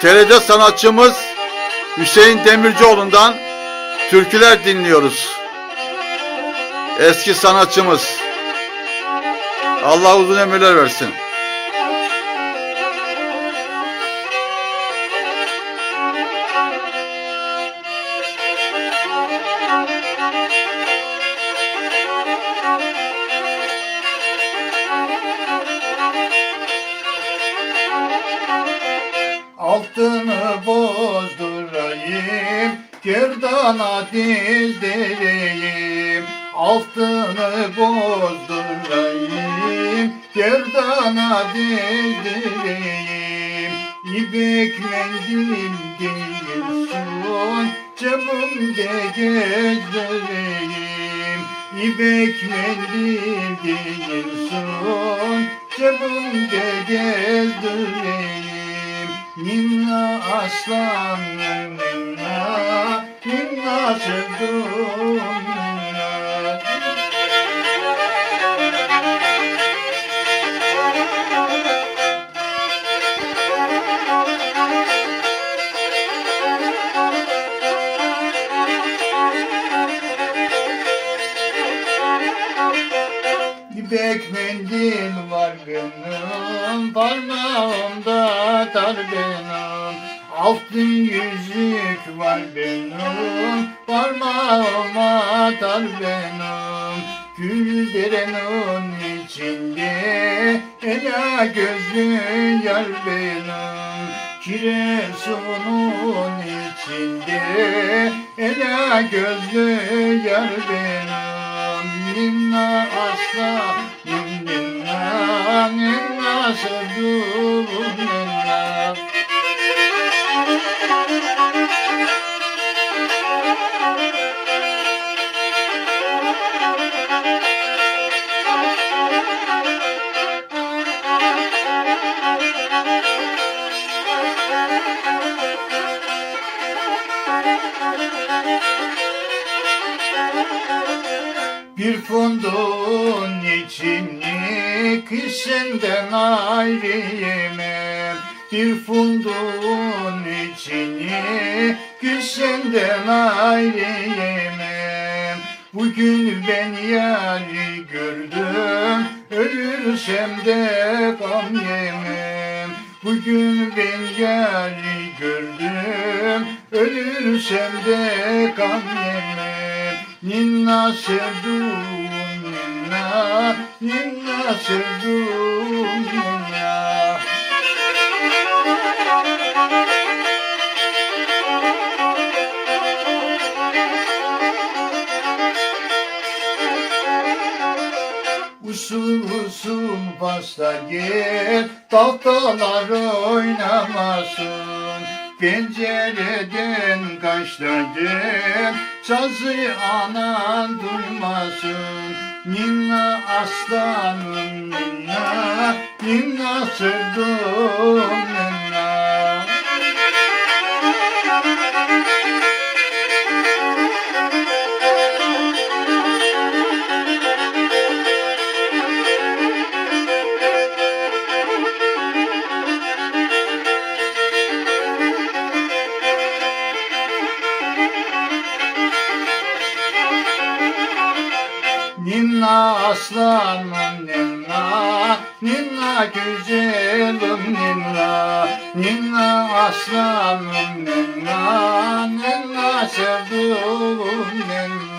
TRT sanatçımız Hüseyin Demircioğlu'ndan türküler dinliyoruz. Eski sanatçımız. Allah uzun ömürler versin. Altını bozdurayım, Girdana dizdireyim. Altını bozdurayım, Girdana dizdireyim. İpek mendil değilsin, cebimde gezdireyim. İpek mendil değilsin, cebimde gezdireyim. Ninna aslanım ninna, ninna sevdum İpek mendil var benim, parmağımda dar benim. Altın yüzük var benim, parmağıma dar benim. Güldürenin içinde, ela gözlü yar benim. Kiresunun içinde, ela gözlü yar benim. Ninna asla, ninna, ninna sevdum ninna. Bir funduğun içini kış senden ayrıyemem Bir funduğun içini kış senden ayrıyemem Bugün ben yari gördüm Ölürsem de gam yemem. Bugün ben yari gördüm Ölürsem de gam yemem Ninna sevdum ninna Ninna sevdum ninna. Usul usul pasta gel Tahtalar oynamasın Pencereden kaçladım Sazı anan duymasın Ninna aslanım ninna Ninna sevdum Ninna aslanım ninna Ninna güzelim ninna. Ninna aslanım ninna Ninna sevdum